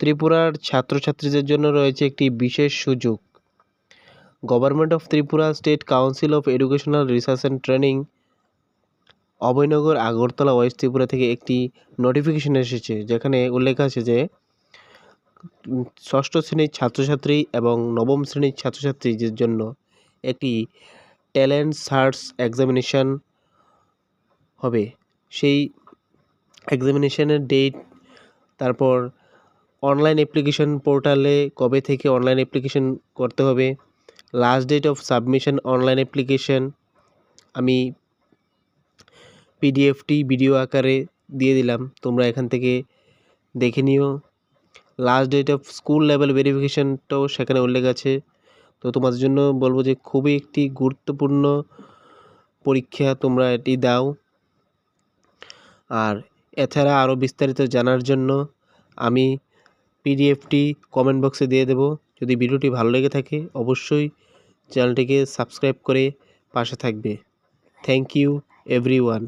ত্রিপুরার ছাত্রছাত্রীদের জন্য রয়েছে একটি বিশেষ সুযোগ। Government of Tripura state council of educational research and training Abhaynagar, Agartala west Tripura থেকে একটি নোটিফিকেশন এসেছে, যেখানে উল্লেখ আছে যে, ষষ্ঠ শ্রেণির ছাত্রছাত্রী এবং নবম শ্রেণির ছাত্রছাত্রীদের জন্য একটি ট্যালেন্ট সার্চ এক্সামিনেশন হবে। সেই এক্সামিনেশানের ডেট তারপর অনলাইন অ্যাপ্লিকেশন পোর্টালে কবে থেকে অনলাইন অ্যাপ্লিকেশন করতে হবে? Last date of submission online application আমি পিডিএফটি ভিডিও আকারে দিয়ে দিলাম। তোমরা এখান থেকে দেখে নিও। Last date of school level ভেরিফিকেশনটাও সেখানে উল্লেখ আছে। তো তোমাদের জন্য বলব যে খুবই একটি গুরুত্বপূর্ণ পরীক্ষা তোমরা এটি দাও। আর এছাড়া আরও বিস্তারিত জানার জন্য আমি পিডিএফটি কমেন্ট বক্সে দিয়ে দেব। যদি ভিডিওটি ভালো লেগে থাকে, অবশ্যই চ্যানেলটিকে সাবস্ক্রাইব করে পাশে থাকবে। Thank you everyone